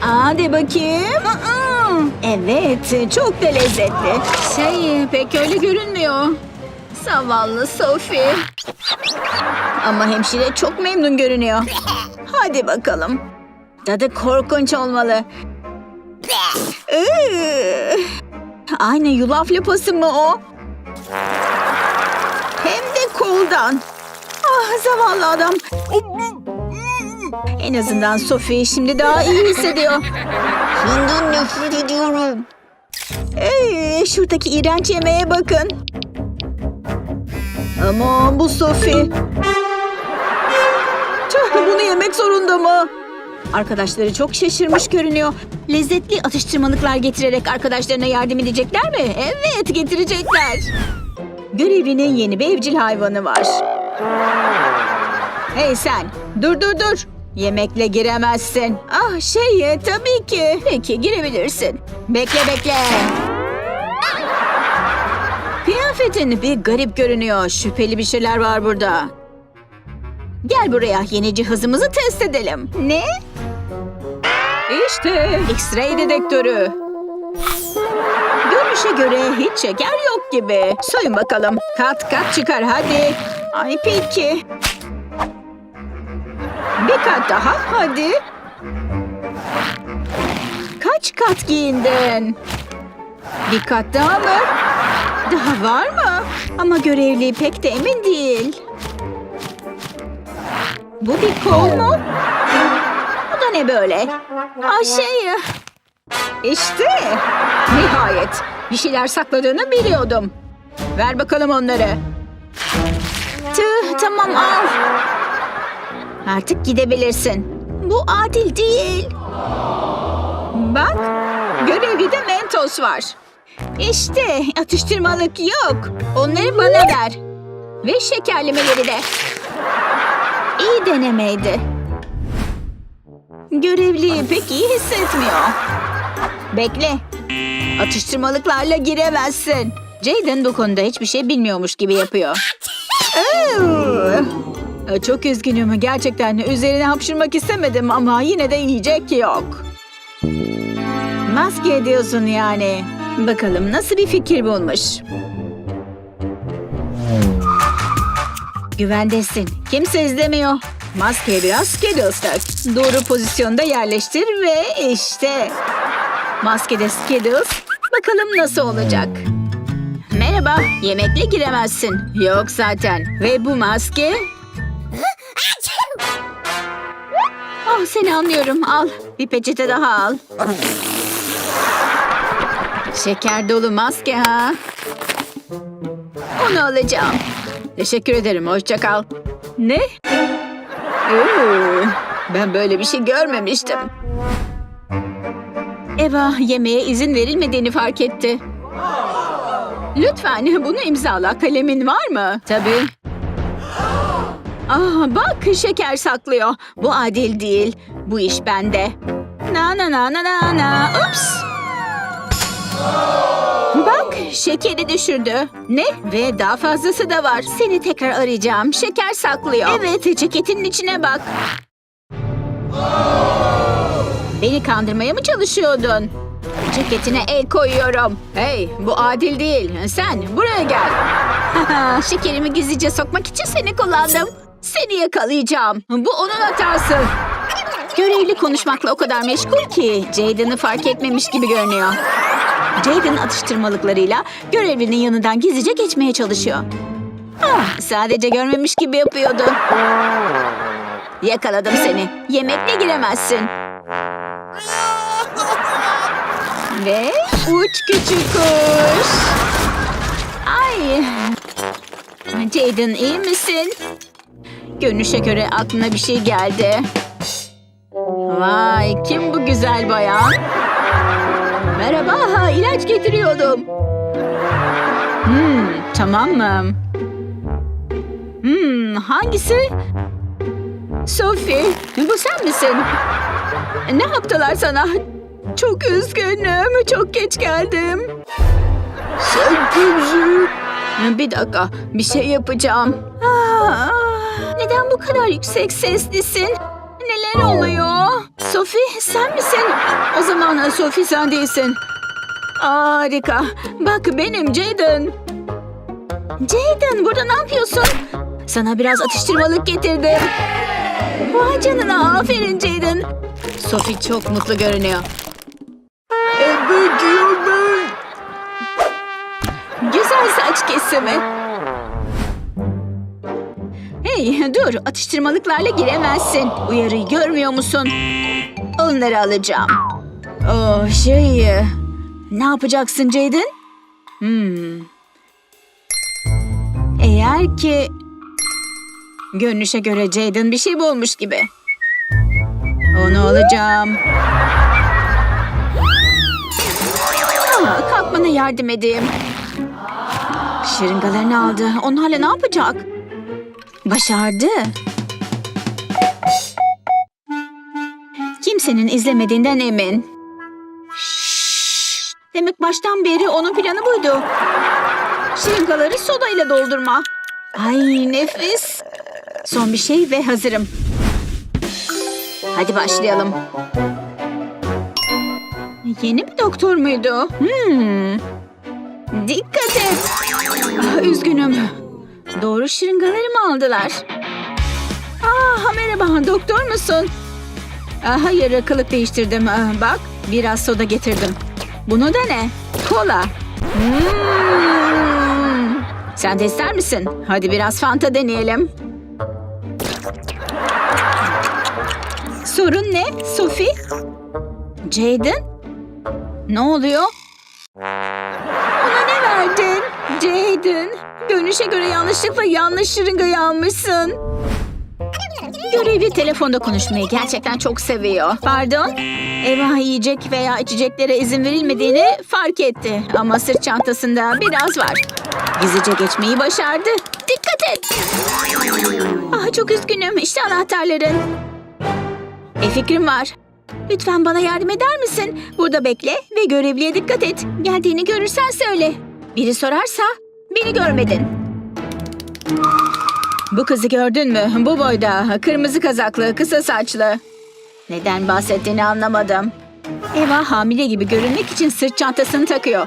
Hadi bakayım. Aa, Evet, çok da lezzetli. Şey, pek öyle görünmüyor. Zavallı Sophie. Ama hemşire çok memnun görünüyor. Hadi bakalım. Tadı korkunç olmalı. Iıı. Aynı yulaf lapası mı o? Hem de koldan. Ah zavallı adam. En azından Sophie şimdi daha iyi hissediyor. Senden nefret ediyorum. Ee, şuradaki iğrenç yemeğe bakın. Ama bu Sophie. Tüh, bunu yemek zorunda mı? Arkadaşları çok şaşırmış görünüyor. Lezzetli atıştırmalıklar getirerek arkadaşlarına yardım edecekler mi? Evet, getirecekler. Görevlinin yeni bir evcil hayvanı var. Hey sen, dur dur dur. Yemekle giremezsin. Ah şey, e, tabii ki. Peki, girebilirsin. Bekle bekle. Kıyafetin bir garip görünüyor. Şüpheli bir şeyler var burada. Gel buraya yenici hızımızı test edelim. Ne? İşte X-ray dedektörü. Görünüşe göre hiç şeker yok gibi. Soyun bakalım. Kat kat çıkar hadi. Ay peki. Bir kat daha hadi. Kaç kat giyindin? Bir kat daha mı? Daha var mı? Ama görevli pek de emin değil. Bu bir kol mu? Bu da ne böyle? Aa şey... İşte. Nihayet. Bir şeyler sakladığını biliyordum. Ver bakalım onları. Tüh tamam al. Artık gidebilirsin. Bu adil değil. Bak. Görevlide mentos var. İşte atıştırmalık yok. Onları bana ver. Ve şekerlemeleri de. İyi denemeydi. Görevli pek iyi hissetmiyor. Bekle. Atıştırmalıklarla giremezsin. Jaden bu konuda hiçbir şey bilmiyormuş gibi yapıyor. Ee, Çok üzgünüm gerçekten. Üzerine hapşırmak istemedim ama yine de yiyecek yok. Maske ediyorsun yani. Bakalım nasıl bir fikir bulmuş. Güvendesin. Kimse izlemiyor. Maskeye biraz Skittles tak. Doğru pozisyonda yerleştir ve işte. Maskede Skittles. Bakalım nasıl olacak. Merhaba. Yemekle giremezsin. Yok zaten. Ve bu maske... Ah seni anlıyorum. Al. Bir peçete daha al. Şeker dolu maske ha. Onu alacağım. Teşekkür ederim. Hoşça kal. Ne? Ben böyle bir şey görmemiştim. Eva yemeğe izin verilmediğini fark etti. Lütfen bunu imzala. Kalemin var mı? Tabii. Ah bak şeker saklıyor. Bu adil değil. Bu iş bende. Na na na na na na. Ups. Bak şekeri düşürdü. Ne? Ve daha fazlası da var. Seni tekrar arayacağım. Şeker saklıyor. Evet ceketinin içine bak. Beni kandırmaya mı çalışıyordun? Ceketine el koyuyorum. Hey bu adil değil. Sen buraya gel. Şekerimi gizlice sokmak için seni kullandım. Seni yakalayacağım. Bu onun hatası. Görevli konuşmakla o kadar meşgul ki Jaden'ı fark etmemiş gibi görünüyor. Jaden atıştırmalıklarıyla görevlinin yanından gizlice geçmeye çalışıyor. Ah, sadece görmemiş gibi yapıyordu. Yakaladım seni. Yemekle giremezsin. Ve uç küçük kuş. Ay. Jaden iyi misin? Görünüşe göre aklına bir şey geldi. Vay kim bu güzel bayan? Merhaba ha, ilaç getiriyordum. Hmm, tamam mı? Hmm, hangisi? Sophie, bu sen misin? Ne yaptılar sana? Çok üzgünüm, çok geç geldim. Sen kimsin? Bir dakika, bir şey yapacağım. Aa, neden bu kadar yüksek seslisin? Neler oluyor? Sophie, sen misin? O zaman Sophie sen değilsin. Harika. Bak benim Jaden. Jaden burada ne yapıyorsun? Sana biraz atıştırmalık getirdim. Vay canına aferin Jaden. Sophie çok mutlu görünüyor. Evet. Güzel saç kesimi. Hey dur atıştırmalıklarla giremezsin. Uyarıyı görmüyor musun? Onları alacağım. Oh şey... Ne yapacaksın Jaden? Hmm. Eğer ki... Görünüşe göre Jaden bir şey bulmuş gibi. Onu alacağım. Aa, kalkmana yardım edeyim. Şırıngalarını aldı. Onlarla ne yapacak? Başardı. Kimsenin izlemediğinden emin. Şşş. Demek baştan beri onun planı buydu. Şırıngaları sodayla doldurma. Ay nefis. Son bir şey ve hazırım. Hadi başlayalım. Yeni bir doktor muydu? Hmm. Dikkat et. Ah, üzgünüm. Doğru şırıngaları mı aldılar? Aa, merhaba doktor musun? Aa, hayır kılık değiştirdim. Aa, bak biraz soda getirdim. Bunu da ne? Kola. Hmm. Sen de ister misin? Hadi biraz Fanta deneyelim. Sorun ne Sophie? Jaden? Ne oluyor? Ona ne verdin? Jaden, görünüşe göre yanlışlıkla yanlış şırıngayı almışsın. Görevli telefonda konuşmayı gerçekten çok seviyor. Pardon? Eva yiyecek veya içeceklere izin verilmediğini fark etti. Ama sırt çantasında biraz var. Gizlice geçmeyi başardı. Dikkat et. Ah çok üzgünüm. İşte anahtarların. Bir fikrim var. Lütfen bana yardım eder misin? Burada bekle ve görevliye dikkat et. Geldiğini görürsen söyle. Biri sorarsa beni görmedin. Bu kızı gördün mü? Bu boyda, kırmızı kazaklı, kısa saçlı. Neden bahsettiğini anlamadım. Eva hamile gibi görünmek için sırt çantasını takıyor.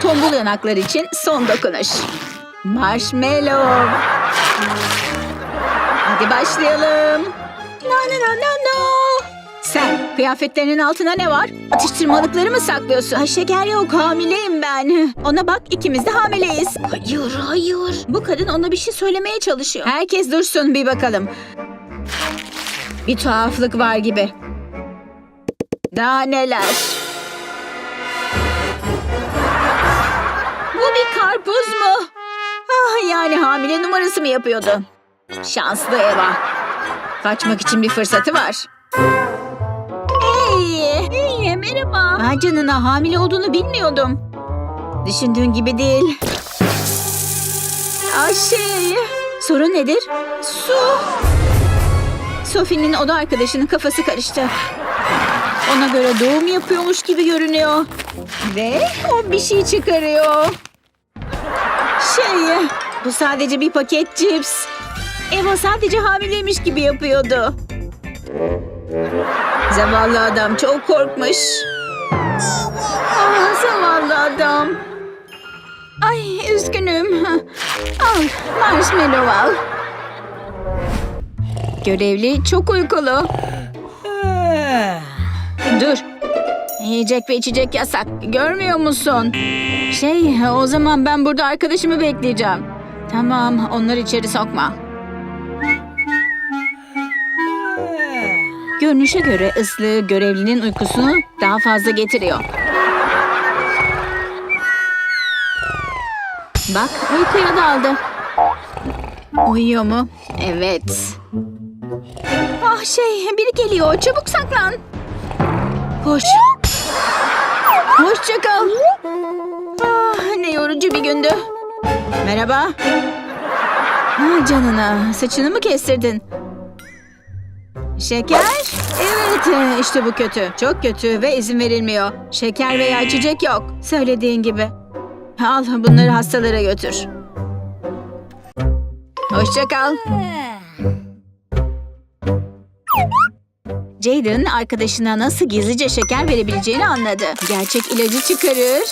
Tombul yanaklar için son dokunuş. Marshmallow. Hadi başlayalım. No no no no no. Sen kıyafetlerinin altına ne var? Atıştırmalıkları mı saklıyorsun? Ay şeker yok hamileyim ben. Ona bak ikimiz de hamileyiz. Hayır hayır. Bu kadın ona bir şey söylemeye çalışıyor. Herkes dursun bir bakalım. Bir tuhaflık var gibi. Daha neler? Bu bir karpuz mu? Ah yani hamile numarası mı yapıyordu? Şanslı Eva. Kaçmak için bir fırsatı var. Merhaba. Ay canına hamile olduğunu bilmiyordum. Düşündüğün gibi değil. Ay şey, sorun nedir? Su. Sophie'nin oda arkadaşının kafası karıştı. Ona göre doğum yapıyormuş gibi görünüyor. Ve o bir şey çıkarıyor. Şey, bu sadece bir paket cips. Eva sadece hamileymiş gibi yapıyordu. Zavallı adam çok korkmuş. Ah, zavallı adam. Ay üzgünüm. Al marshmallow al. Görevli çok uykulu. Dur. Yiyecek ve içecek yasak. Görmüyor musun? Şey o zaman ben burada arkadaşımı bekleyeceğim. Tamam onları içeri sokma. Görünüşe göre ıslığı görevlinin uykusunu daha fazla getiriyor. Bak uykuya daldı. Uyuyor mu? Evet. Ah şey biri geliyor çabuk saklan. Koş. Hoşça kal. Ah, ne yorucu bir gündü. Merhaba. Ah, canına saçını mı kestirdin? Şeker? Evet e, işte bu kötü. Çok kötü ve izin verilmiyor. Şeker veya içecek yok. Söylediğin gibi. Al bunları hastalara götür. Hoşça kal. Jaden arkadaşına nasıl gizlice şeker verebileceğini anladı. Gerçek ilacı çıkarır.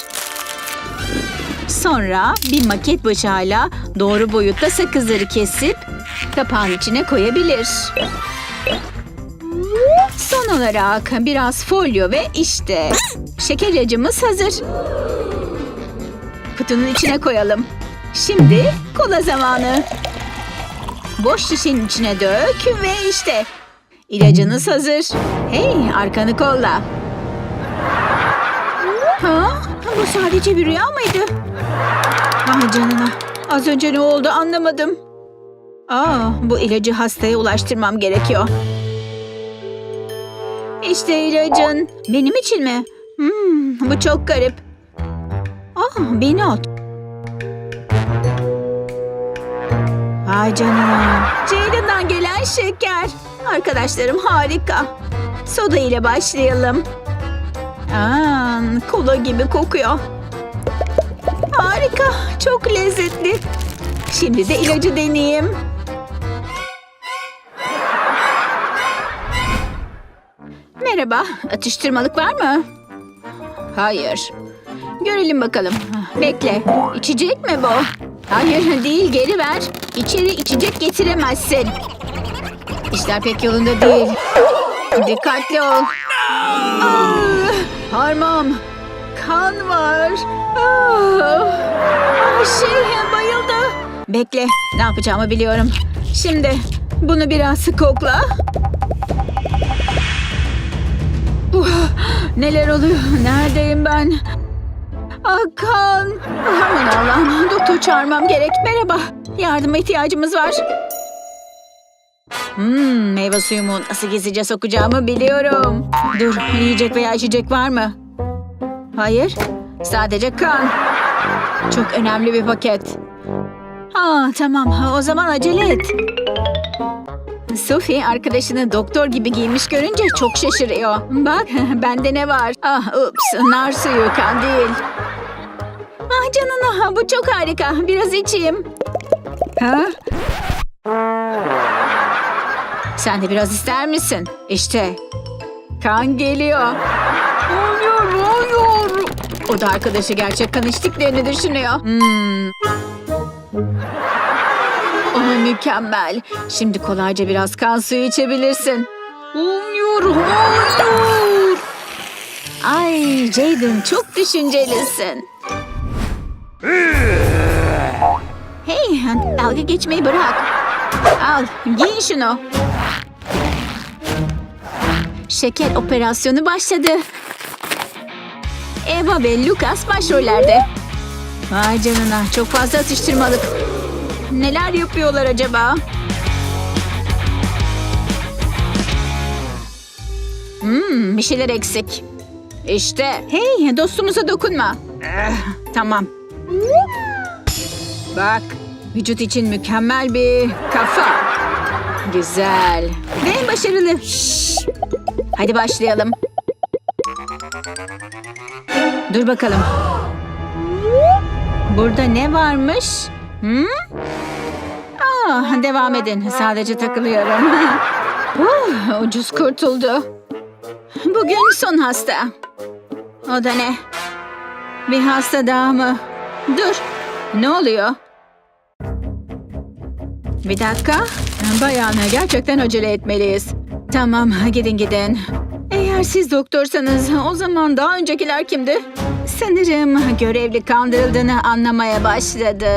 Sonra bir maket bıçağıyla doğru boyutta sakızları kesip kapağın içine koyabilir. Son olarak biraz folyo ve işte şeker ilacımız hazır. Kutunun içine koyalım. Şimdi kola zamanı. Boş şişenin içine dök ve işte ilacınız hazır. Hey arkanı kolla. Ha? Bu sadece bir rüya mıydı? Ah canına. Az önce ne oldu anlamadım. Aa, bu ilacı hastaya ulaştırmam gerekiyor. İşte ilacın. Benim için mi? Hmm, bu çok garip. Ah, bir not. Vay canına. Jaden'dan gelen şeker. Arkadaşlarım harika. Soda ile başlayalım. Aa, kola gibi kokuyor. Harika. Çok lezzetli. Şimdi de ilacı deneyeyim. Merhaba. Atıştırmalık var mı? Hayır. Görelim bakalım. Bekle. İçecek mi bu? Hayır değil geri ver. İçeri içecek getiremezsin. İşler pek yolunda değil. Dikkatli ol. Ah, Parmağım. Kan var. Ah, ah, şey bayıldı. Bekle. Ne yapacağımı biliyorum. Şimdi bunu biraz kokla. Neler oluyor? Neredeyim ben? Ah, kan. Aman Allah'ım. Doktor çağırmam gerek. Merhaba. Yardıma ihtiyacımız var. Hmm, meyve suyumu nasıl gizlice sokacağımı biliyorum. Dur, yiyecek veya içecek var mı? Hayır, sadece kan. Çok önemli bir paket. Ha, tamam, o zaman acele et. Sophie arkadaşını doktor gibi giymiş görünce çok şaşırıyor. Bak, bende ne var? Ah, ups, nar suyu, kan değil. Ah canına, bu çok harika. Biraz içeyim. Ha? Sen de biraz ister misin? İşte. Kan geliyor. Hayır, hayır. O da arkadaşı gerçek kan içtiklerini düşünüyor. Hmm. Mükemmel. Şimdi kolayca biraz kan suyu içebilirsin. Hayır, hayır. Ay Jaden çok düşüncelisin. Hey, dalga geçmeyi bırak. Al, giyin şunu. Şeker operasyonu başladı. Eva ve Lucas başrollerde. Vay canına, çok fazla atıştırmalık. Neler yapıyorlar acaba? Hmm, bir şeyler eksik. İşte. Hey, dostumuza dokunma. Eh, tamam. Bak, vücut için mükemmel bir kafa. Güzel. Ve başarılı. Hadi başlayalım. Dur bakalım. Burada ne varmış? Hmm? Devam edin. Sadece takılıyorum. uh, ucuz kurtuldu. Bugün son hasta. O da ne? Bir hasta daha mı? Dur. Ne oluyor? Bir dakika. Bayan gerçekten acele etmeliyiz. Tamam gidin gidin. Eğer siz doktorsanız o zaman daha öncekiler kimdi? Sanırım görevli kandırıldığını anlamaya başladı.